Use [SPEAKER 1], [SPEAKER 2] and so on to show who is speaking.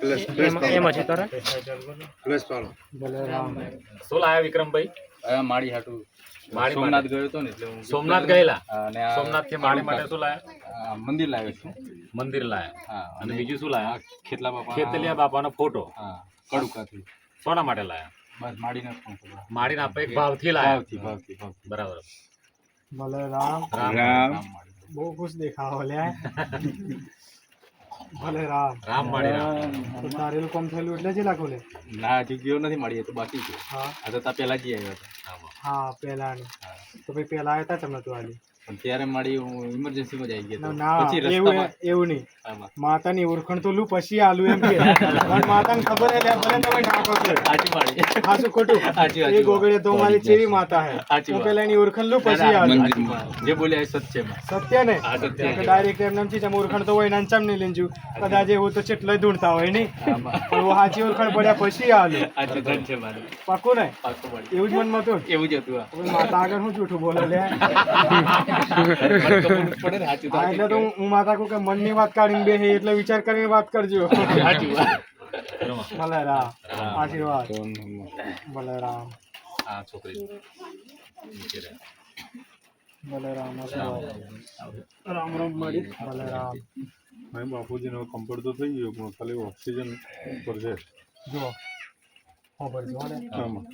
[SPEAKER 1] એમાં છે
[SPEAKER 2] પ્લસ
[SPEAKER 3] શું લાયા વિક્રમભાઈ?
[SPEAKER 4] આ માળી હાટું. સોમનાથ ગયો ને એટલે હું
[SPEAKER 3] સોમનાથ ગયેલા?
[SPEAKER 4] અને
[SPEAKER 3] સોમનાથથી માળી માટે શું લાયા?
[SPEAKER 4] મંદિર લાવ્યો છું.
[SPEAKER 3] મંદિર લાયા. અને બીજું શું લાયા?
[SPEAKER 4] ખેતલા બાપા
[SPEAKER 3] ખેતલિયા બાપાનો ફોટો.
[SPEAKER 4] હા કડુકાથી.
[SPEAKER 3] સોના માટે લાયા?
[SPEAKER 4] બસ
[SPEAKER 3] આપણે એક ભાવથી લાયા?
[SPEAKER 4] ભાવથી ભાવથી ભાવથી.
[SPEAKER 3] બરાબર.
[SPEAKER 1] બલરામ
[SPEAKER 3] રામ.
[SPEAKER 2] રામ.
[SPEAKER 1] બહુ ખુશ દેખાવ લ્યા. બલરામ
[SPEAKER 3] રામ. માળી રામ.
[SPEAKER 1] તો તારેલું કામ થયેલું એટલે જ લાખો લે?
[SPEAKER 4] ના હજી ગયો નથી મળી તો બાકી છે.
[SPEAKER 1] હા.
[SPEAKER 4] આ તો તા પહેલા જ આવ્યો હતો.
[SPEAKER 3] રામ.
[SPEAKER 1] હા પહેલાની. તો ભાઈ પહેલા આવ્યા હતા તમને તો
[SPEAKER 4] ત્યારે મળી હું ઇમરજન્સીમાં જ આવી ગયો
[SPEAKER 1] ના એવું એવું નહીં. માતાની ઓળખણ તો લું પછી આલુ એમ કે. માતાને ખબર હે ભલે તમે નાખો છો.
[SPEAKER 4] સાચી માળી
[SPEAKER 1] સાચું ખોટું.
[SPEAKER 4] સાચી વાત.
[SPEAKER 1] એ ગોગળે તો મારી ચેવી માતા હે.
[SPEAKER 4] સાચી
[SPEAKER 1] પેલા એની ઓળખણ લું પછી આલુ.
[SPEAKER 4] જે બોલ્યા એ સત્યમાં
[SPEAKER 1] સત્ય ને?
[SPEAKER 4] સત્ય.
[SPEAKER 1] ડાયરેક્ટ એમ નામથી જ ઓળખણ તો હોય નાનચામ નહીં લેંજુ કદાચ એવું તો ચેટલે ઢૂંઢતા હોય નહીં. પણ સાચી ઓળખણ પડ્યા પછી આલુ.
[SPEAKER 4] છે
[SPEAKER 1] પાકું ને? એવું જ મનમાં હતું?
[SPEAKER 4] એવું જ હતું
[SPEAKER 1] માતા આગળ હું જૂઠું બોલે લે. એટલે તો હું માતા કહું કે મનની વાત કાઢીને બે એટલે વિચાર કરીને વાત કરજો.
[SPEAKER 4] સાચું વાત.
[SPEAKER 1] ભલે રામ. આશીર્વાદ. ભલે રામ.
[SPEAKER 3] આ છોકરી.
[SPEAKER 1] ભલે રામ આશીર્વાદ. રામ. રામ મળી. ભલે રામ.
[SPEAKER 5] અહીં બાપુજીનો કમ્ફર્ટ તો થઈ ગયો પણ ખાલી ઓક્સિજન ઉપર છે.
[SPEAKER 1] જો. ખબર જો ને?
[SPEAKER 5] આમાં